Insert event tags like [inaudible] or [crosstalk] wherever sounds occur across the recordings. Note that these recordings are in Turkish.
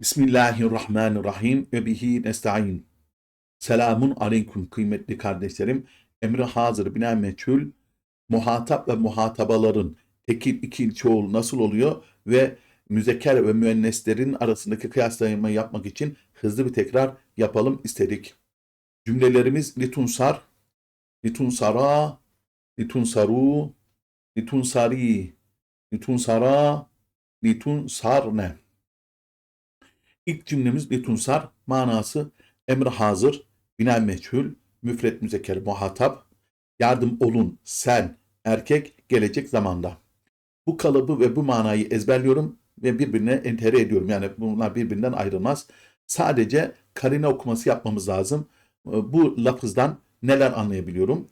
Bismillahirrahmanirrahim ve bihi nesta'in. Selamun aleyküm kıymetli kardeşlerim. Emri hazır bina meçhul muhatap ve muhatabaların tekil ikil çoğul nasıl oluyor ve müzekker ve müenneslerin arasındaki kıyaslama yapmak için hızlı bir tekrar yapalım istedik. Cümlelerimiz litunsar, litunsara, litunsaru, litunsari, litunsara, litunsarne. İlk cümlemiz litunsar manası emr hazır, bina meçhul, müfret müzekker muhatap, yardım olun sen erkek gelecek zamanda. Bu kalıbı ve bu manayı ezberliyorum ve birbirine entegre ediyorum. Yani bunlar birbirinden ayrılmaz. Sadece karine okuması yapmamız lazım. Bu lafızdan neler anlayabiliyorum?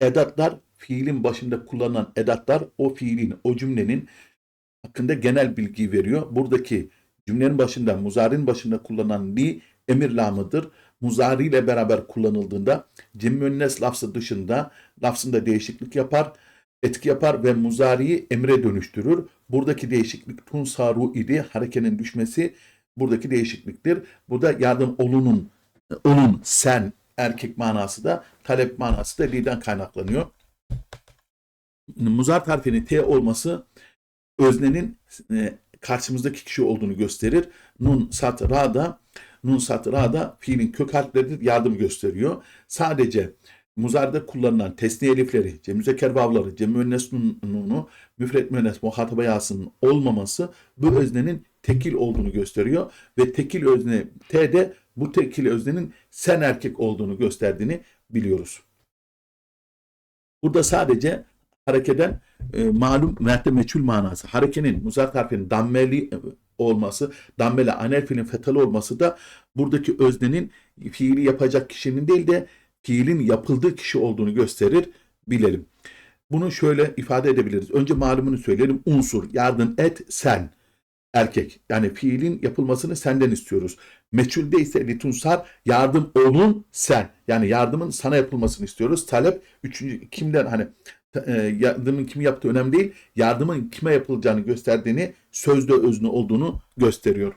Edatlar, fiilin başında kullanılan edatlar o fiilin, o cümlenin hakkında genel bilgi veriyor. Buradaki cümlenin başında, muzarin başında kullanılan li emir lamıdır. Muzari ile beraber kullanıldığında cemmünnes lafzı dışında lafzında değişiklik yapar, etki yapar ve muzariyi emre dönüştürür. Buradaki değişiklik tunsaru idi. Harekenin düşmesi buradaki değişikliktir. Burada yardım olunun, olun, sen, erkek manası da talep manası da li'den kaynaklanıyor. Muzar harfinin T olması öznenin e, karşımızdaki kişi olduğunu gösterir. Nun, sat, ra da nun, sat, ra da fiilin kök harfleridir. Yardım gösteriyor. Sadece muzarda kullanılan tesniye elifleri, cem müzekker vavları, cem müennes nunu, müfret müennes muhataba yasının olmaması bu öznenin tekil olduğunu gösteriyor ve tekil özne T'de bu tekil öznenin sen erkek olduğunu gösterdiğini biliyoruz. Burada sadece harekeden e, malum mertte meçhul manası. Harekenin muzar harfinin dammeli olması, dammeli anel fiilin fetalı olması da buradaki öznenin fiili yapacak kişinin değil de fiilin yapıldığı kişi olduğunu gösterir, bilelim. Bunu şöyle ifade edebiliriz. Önce malumunu söyleyelim. Unsur, yardım et, sen. Erkek. Yani fiilin yapılmasını senden istiyoruz. Meçhulde ise litunsar, yardım olun sen. Yani yardımın sana yapılmasını istiyoruz. Talep, üçüncü, kimden hani e, yardımın kimi yaptığı önemli değil. Yardımın kime yapılacağını gösterdiğini, sözde özne olduğunu gösteriyor.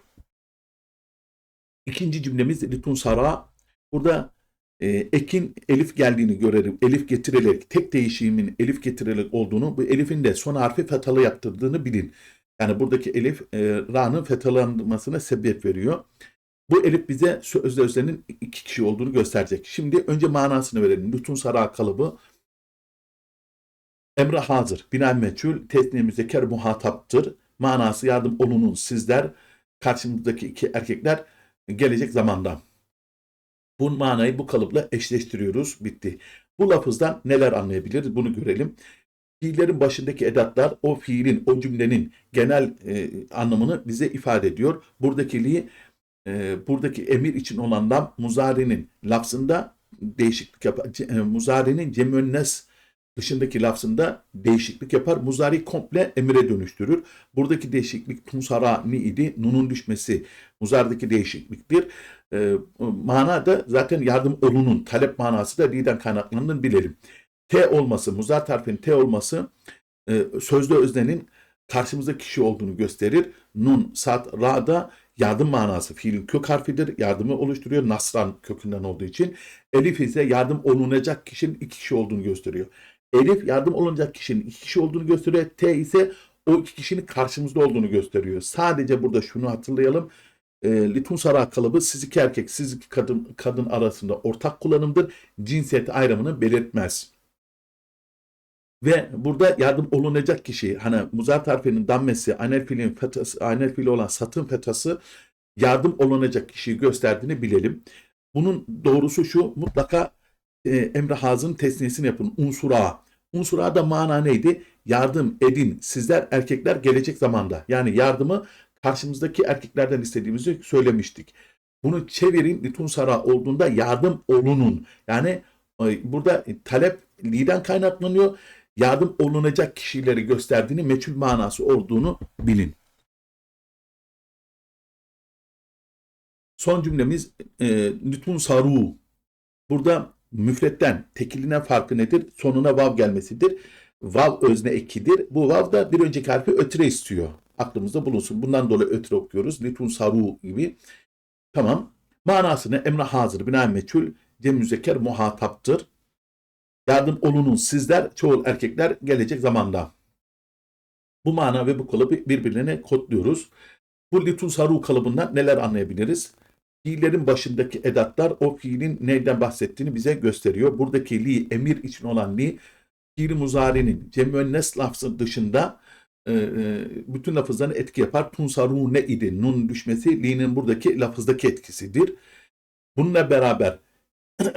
İkinci cümlemiz litunsara. Burada e, ekin elif geldiğini görelim. Elif getirilerek, tek değişimin elif getirilerek olduğunu, bu elifin de son harfi fetalı yaptırdığını bilin. Yani buradaki elif e, ra'nın fetalanmasına sebep veriyor. Bu elif bize sözde özlerinin iki kişi olduğunu gösterecek. Şimdi önce manasını verelim. Lütun sara kalıbı emre hazır. Bina meçhul, tesniye müzekker muhataptır. Manası yardım olunun sizler, karşımızdaki iki erkekler gelecek zamanda. Bu manayı bu kalıpla eşleştiriyoruz. Bitti. Bu lafızdan neler anlayabiliriz? Bunu görelim. Fiillerin başındaki edatlar o fiilin, o cümlenin genel e, anlamını bize ifade ediyor. Buradaki li, e, buradaki emir için olan lam muzari'nin lafzında değişiklik yapar. E, muzari'nin cemönnes dışındaki lafzında değişiklik yapar. Muzari komple emire dönüştürür. Buradaki değişiklik tunsara ni idi. Nunun düşmesi muzardaki değişikliktir. E, mana da zaten yardım olunun talep manası da li'den kaynaklandığını bilelim. T olması, muzar harfinin T olması e, sözlü öznenin karşımızda kişi olduğunu gösterir. Nun, sat, ra da yardım manası fiilin kök harfidir. Yardımı oluşturuyor. Nasran kökünden olduğu için. Elif ise yardım olunacak kişinin iki kişi olduğunu gösteriyor. Elif yardım olunacak kişinin iki kişi olduğunu gösteriyor. T ise o iki kişinin karşımızda olduğunu gösteriyor. Sadece burada şunu hatırlayalım. E, Litunsara kalıbı siz iki erkek, siz iki kadın, kadın arasında ortak kullanımdır. Cinsiyet ayrımını belirtmez. Ve burada yardım olunacak kişi hani muzar harfinin dammesi, anel fiilin fetası, anel fiili olan satın fetası yardım olunacak kişiyi gösterdiğini bilelim. Bunun doğrusu şu mutlaka e, emre hazın tesniyesini yapın. Unsura. Unsura da mana neydi? Yardım edin. Sizler erkekler gelecek zamanda. Yani yardımı karşımızdaki erkeklerden istediğimizi söylemiştik. Bunu çevirin litunsara olduğunda yardım olunun. Yani e, burada talep liden kaynaklanıyor yardım olunacak kişileri gösterdiğini, meçhul manası olduğunu bilin. Son cümlemiz e, lütfun saru. Burada müfretten tekiline farkı nedir? Sonuna vav gelmesidir. Vav özne ekidir. Bu vav da bir önceki harfi ötüre istiyor. aklımızda bulunsun. Bundan dolayı ötürü okuyoruz. Litun saru gibi. Tamam. Manasını emre hazır, bina meçhul, cem müzekker muhataptır. Yardım olunun sizler, çoğul erkekler gelecek zamanda. Bu mana ve bu kalıbı birbirine kodluyoruz. Bu litun saru kalıbından neler anlayabiliriz? Fiillerin başındaki edatlar o fiilin neyden bahsettiğini bize gösteriyor. Buradaki li, emir için olan li, fiil muzari'nin cemüennes lafzı dışında e, e, bütün lafızlarına etki yapar. Tunsaru ne idi? Nun düşmesi li'nin buradaki lafızdaki etkisidir. Bununla beraber [clears throat]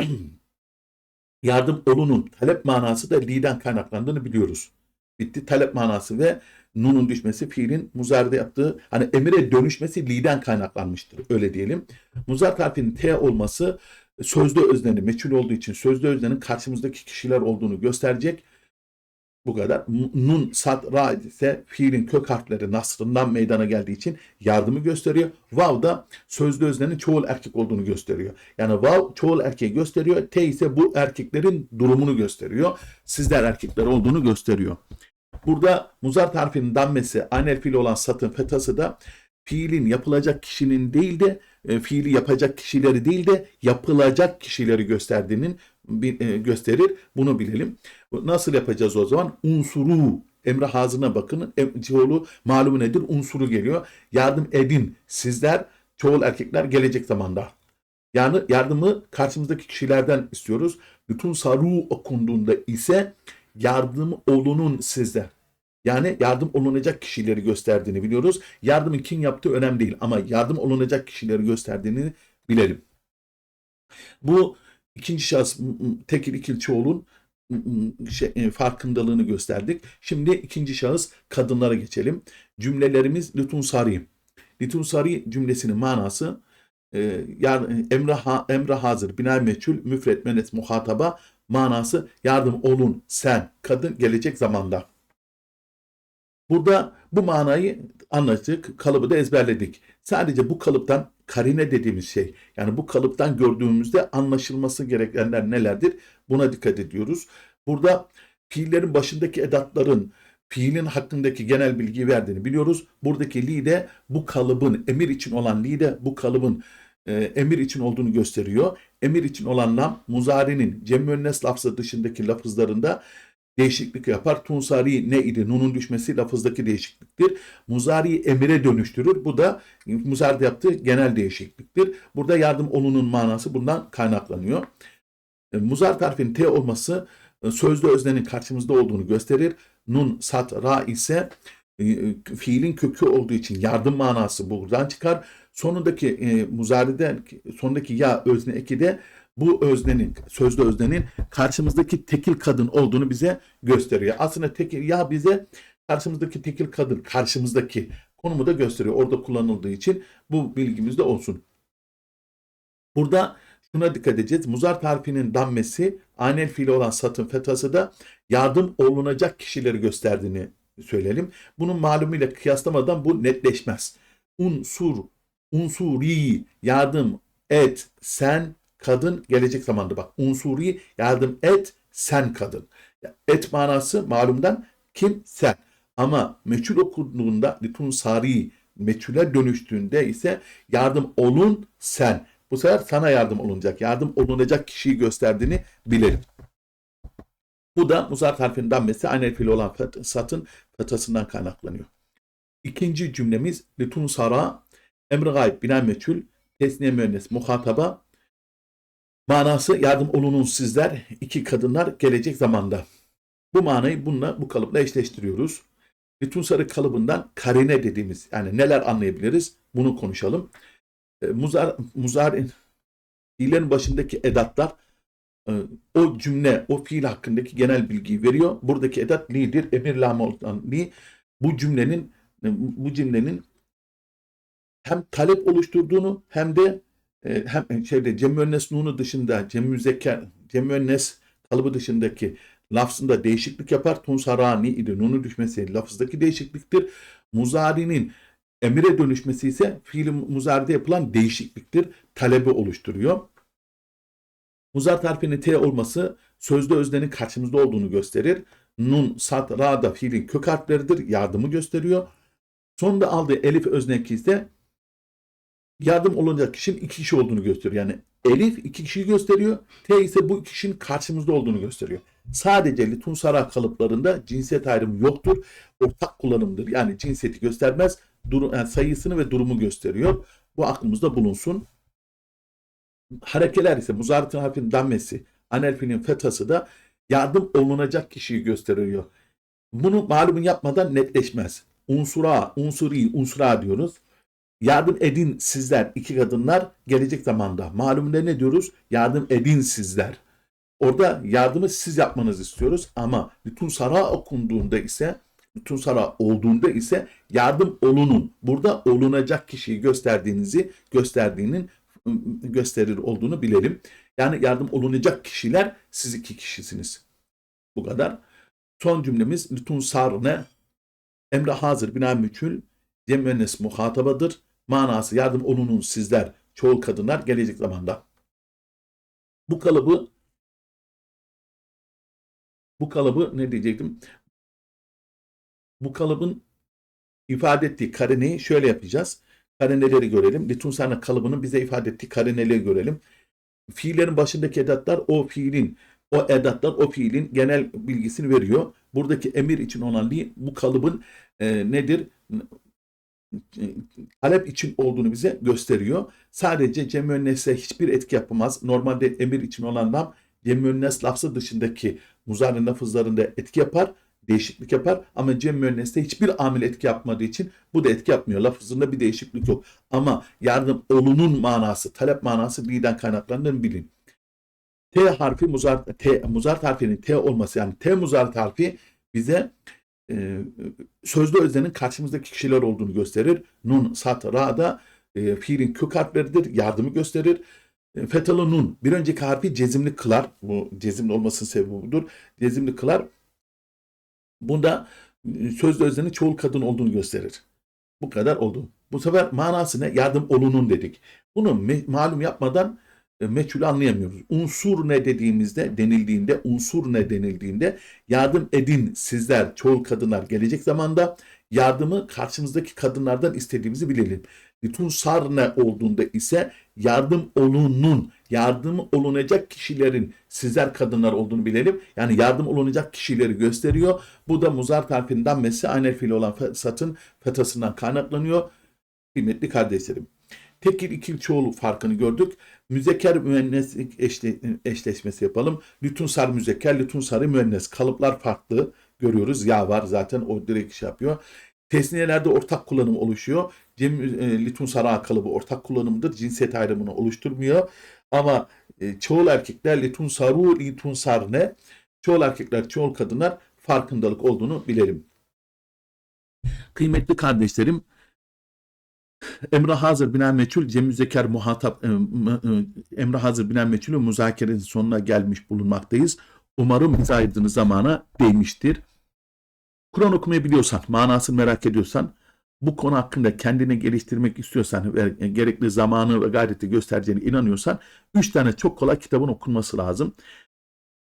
yardım olunun talep manası da li'den kaynaklandığını biliyoruz. Bitti talep manası ve nunun düşmesi fiilin muzarda yaptığı hani emire dönüşmesi li'den kaynaklanmıştır. Öyle diyelim. Muzar harfinin t olması sözlü özneni meçhul olduğu için sözlü öznenin karşımızdaki kişiler olduğunu gösterecek. Bu kadar. Nun, sad, ra ise fiilin kök harfleri nasrından meydana geldiği için yardımı gösteriyor. Vav da sözlü öznenin çoğul erkek olduğunu gösteriyor. Yani vav çoğul erkeği gösteriyor. T ise bu erkeklerin durumunu gösteriyor. Sizler erkekler olduğunu gösteriyor. Burada muzart harfinin dammesi aynel fiil olan satın fetası da fiilin yapılacak kişinin değil de e, fiili yapacak kişileri değil de yapılacak kişileri gösterdiğinin bir, e, gösterir. Bunu bilelim. Nasıl yapacağız o zaman? Unsuru emre hazırına bakın. Em, çoğulu malumu nedir? Unsuru geliyor. Yardım edin. Sizler çoğul erkekler gelecek zamanda. Yani yardımı karşımızdaki kişilerden istiyoruz. Bütün saru okunduğunda ise yardım olunun sizler. Yani yardım olunacak kişileri gösterdiğini biliyoruz. Yardımı kim yaptığı önemli değil ama yardım olunacak kişileri gösterdiğini bilelim. Bu ikinci şahıs tekil ikil çoğulun şey, e, farkındalığını gösterdik. Şimdi ikinci şahıs kadınlara geçelim. Cümlelerimiz lütun sari. Lütun sari cümlesinin manası e, yar, emre, ha, emre hazır, bina meçhul, müfret, menet, muhataba manası yardım olun sen kadın gelecek zamanda. Burada bu manayı anladık, kalıbı da ezberledik. Sadece bu kalıptan karine dediğimiz şey, yani bu kalıptan gördüğümüzde anlaşılması gerekenler nelerdir? Buna dikkat ediyoruz. Burada fiillerin başındaki edatların fiilin hakkındaki genel bilgi verdiğini biliyoruz. Buradaki li de bu kalıbın, emir için olan li de bu kalıbın e, emir için olduğunu gösteriyor. Emir için olan lam muzari'nin cemmünnes lafzı dışındaki lafızlarında değişiklik yapar. Tunsari ne idi? Nunun düşmesi lafızdaki değişikliktir. Muzari emire dönüştürür. Bu da muzarda yaptığı genel değişikliktir. Burada yardım olunun manası bundan kaynaklanıyor. E, Muzar harfinin T olması e, sözlü öznenin karşımızda olduğunu gösterir. Nun, sat, ra ise e, fiilin kökü olduğu için yardım manası buradan çıkar. Sonundaki e, muzariden sonundaki ya özne eki de bu öznenin, sözlü öznenin karşımızdaki tekil kadın olduğunu bize gösteriyor. Aslında tekil ya bize karşımızdaki tekil kadın, karşımızdaki konumu da gösteriyor. Orada kullanıldığı için bu bilgimizde olsun. Burada şuna dikkat edeceğiz. Muzart harfinin dammesi anel fiili olan satın fethası da yardım olunacak kişileri gösterdiğini söyleyelim. Bunun malumuyla kıyaslamadan bu netleşmez. Unsur, unsuri, yardım et, sen, kadın gelecek zamanda bak. Unsuri, yardım et, sen kadın. Et manası malumdan kim? Sen. Ama meçhul okunduğunda litun sari meçhule dönüştüğünde ise yardım olun sen. Bu sefer sana yardım olunacak. Yardım olunacak kişiyi gösterdiğini bilelim. Bu da muzart harfinin dammesi aynı fiil olan satın fetasından kaynaklanıyor. İkinci cümlemiz litun sara emri gayb bina meçhul tesniye müennes muhataba manası yardım olunun sizler iki kadınlar gelecek zamanda. Bu manayı bununla bu kalıpla eşleştiriyoruz. Litun sarı kalıbından karine dediğimiz yani neler anlayabiliriz bunu konuşalım. E, Muzar, muzar fiillerin başındaki edatlar e, o cümle, o fiil hakkındaki genel bilgiyi veriyor. Buradaki edat li'dir. Emir lam olan li. Bu cümlenin e, bu cümlenin hem talep oluşturduğunu hem de e, hem şeyde cem müennes nunu dışında cem müzekker cem müennes kalıbı dışındaki lafzında değişiklik yapar. Tunsarani idi. Nunu düşmesi lafızdaki değişikliktir. Muzari'nin emire dönüşmesi ise fiil muzaride yapılan değişikliktir. Talebi oluşturuyor. Muzar harfinin T olması sözde öznenin karşımızda olduğunu gösterir. Nun, sat, ra da fiilin kök harfleridir. Yardımı gösteriyor. Sonunda aldığı elif özneki ise yardım olunacak kişinin iki kişi olduğunu gösteriyor. Yani elif iki kişiyi gösteriyor. T ise bu kişinin karşımızda olduğunu gösteriyor. Sadece litun sara kalıplarında cinsiyet ayrımı yoktur. Ortak kullanımdır. Yani cinsiyeti göstermez. Durum, yani sayısını ve durumu gösteriyor. Bu aklımızda bulunsun. Harekeler ise muzaratın harfinin dammesi, anelfinin fethası da yardım olunacak kişiyi gösteriyor. Bunu malumun yapmadan netleşmez. Unsura, unsuri, unsura diyoruz. Yardım edin sizler iki kadınlar gelecek zamanda. Malumunda ne diyoruz? Yardım edin sizler. Orada yardımı siz yapmanızı istiyoruz ama bütün sara okunduğunda ise bütün sara olduğunda ise yardım olunun. Burada olunacak kişiyi gösterdiğinizi gösterdiğinin ıı, gösterir olduğunu bilelim. Yani yardım olunacak kişiler siz iki kişisiniz. Bu kadar. Son cümlemiz lütun sarne emre hazır bina mükül cemvennes muhatabadır. Manası yardım olunun sizler çoğul kadınlar gelecek zamanda. Bu kalıbı bu kalıbı ne diyecektim? Bu kalıbın ifade ettiği karineyi şöyle yapacağız. Karineleri görelim. Litun sarne kalıbının bize ifade ettiği karineleri görelim. Fiillerin başındaki edatlar o fiilin o edatlar o fiilin genel bilgisini veriyor. Buradaki emir için olan li bu kalıbın e, nedir? Talep için olduğunu bize gösteriyor. Sadece cemönnes'e hiçbir etki yapamaz. Normalde emir için olan lam cemönnes lafzı dışındaki muzarri lafızlarında etki yapar, değişiklik yapar ama cemönnes'te hiçbir amil etki yapmadığı için bu da etki yapmıyor. Lafızında bir değişiklik yok. Ama yardım olunun manası, talep manası li'den kaynaklandığını bilin. T harfi muzar T muzar harfinin T olması yani T muzar harfi bize e, sözlü öznenin karşımızdaki kişiler olduğunu gösterir. Nun, sat, ra da e, fiilin kök harfleridir. Yardımı gösterir. E, fetalı nun bir önceki harfi cezimli kılar. Bu cezimli olmasının sebebi budur. Cezimli kılar. Bunda e, sözlü öznenin çoğul kadın olduğunu gösterir. Bu kadar oldu. Bu sefer manası ne? Yardım olunun dedik. Bunu malum yapmadan meçhulü anlayamıyoruz. Unsur ne dediğimizde, denildiğinde, unsur ne denildiğinde yardım edin sizler, çoğul kadınlar gelecek zamanda yardımı karşımızdaki kadınlardan istediğimizi bilelim. Bütün sar ne olduğunda ise yardım olunun, yardım olunacak kişilerin sizler kadınlar olduğunu bilelim. Yani yardım olunacak kişileri gösteriyor. Bu da muzar harfinden mesi aynı fiil olan satın fetasından kaynaklanıyor. Kıymetli kardeşlerim. Tekil ikil çoğul farkını gördük. Müzekker müennes eşle, eşleşmesi yapalım. Lütunsar müzekker, lütunsarı müennes. Kalıplar farklı görüyoruz. Ya var zaten o direkt iş yapıyor. Tesniyelerde ortak kullanım oluşuyor. Cem, e, litunsara kalıbı ortak kullanımdır. Cinsiyet ayrımını oluşturmuyor. Ama e, çoğul erkekler litunsaru, litunsar ne? Çoğul erkekler, çoğul kadınlar farkındalık olduğunu bilelim. Kıymetli kardeşlerim, Emre hazır binen meçhul cem müzeker muhatap e, emre hazır binen meçhul müzakerenin sonuna gelmiş bulunmaktayız. Umarım bize ayırdığınız zamana değmiştir. Kur'an okumayı biliyorsan, manasını merak ediyorsan, bu konu hakkında kendini geliştirmek istiyorsan gerekli zamanı ve gayreti göstereceğine inanıyorsan, üç tane çok kolay kitabın okunması lazım.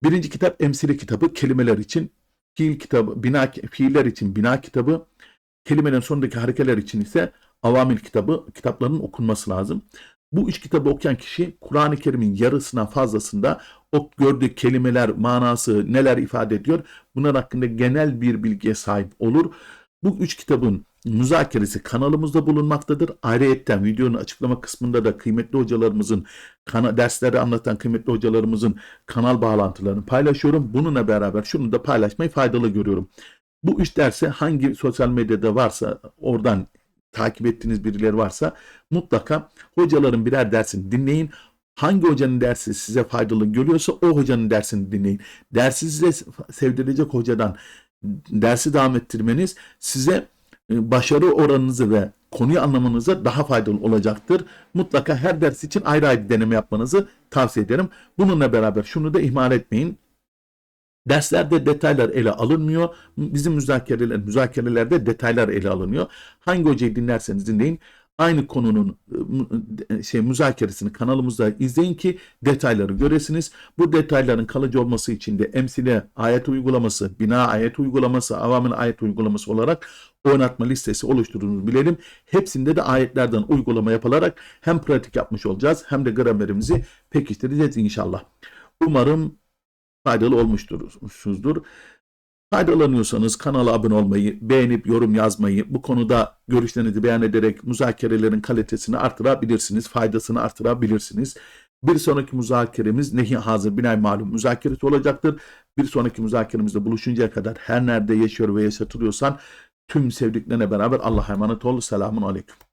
Birinci kitap emsili kitabı, kelimeler için, fiil kitabı, bina, fiiller için bina kitabı, kelimelerin sonundaki harekeler için ise Avamil kitabı kitaplarının okunması lazım. Bu üç kitabı okuyan kişi Kur'an-ı Kerim'in yarısından fazlasında o gördüğü kelimeler, manası neler ifade ediyor bunlar hakkında genel bir bilgiye sahip olur. Bu üç kitabın müzakeresi kanalımızda bulunmaktadır. Ayrıyetten videonun açıklama kısmında da kıymetli hocalarımızın dersleri anlatan kıymetli hocalarımızın kanal bağlantılarını paylaşıyorum. Bununla beraber şunu da paylaşmayı faydalı görüyorum. Bu üç dersi hangi sosyal medyada varsa oradan takip ettiğiniz birileri varsa mutlaka hocaların birer dersini dinleyin. Hangi hocanın dersi size faydalı görüyorsa o hocanın dersini dinleyin. Dersi size sevdirecek hocadan dersi devam ettirmeniz size e, başarı oranınızı ve konuyu anlamanıza daha faydalı olacaktır. Mutlaka her ders için ayrı ayrı deneme yapmanızı tavsiye ederim. Bununla beraber şunu da ihmal etmeyin. Derslerde detaylar ele alınmıyor. Bizim müzakereler, müzakerelerde detaylar ele alınıyor. Hangi hocayı dinlerseniz dinleyin. aynı konunun e, şey müzakeresini kanalımızda izleyin ki detayları göresiniz. Bu detayların kalıcı olması için de emsile ayet uygulaması, bina ayet uygulaması, avamın ayet uygulaması olarak oynatma listesi oluşturduğunu bilelim. Hepsinde de ayetlerden uygulama yapılarak hem pratik yapmış olacağız hem de gramerimizi pekiştireceğiz inşallah. Umarım faydalı olmuştursunuzdur. Faydalanıyorsanız kanala abone olmayı, beğenip yorum yazmayı, bu konuda görüşlerinizi beyan ederek müzakerelerin kalitesini artırabilirsiniz, faydasını artırabilirsiniz. Bir sonraki müzakeremiz nehi hazır binay malum müzakeresi olacaktır. Bir sonraki müzakeremizde buluşuncaya kadar her nerede yaşıyor ve yaşatılıyorsan tüm sevdiklerine beraber Allah'a emanet ol. Selamun Aleyküm.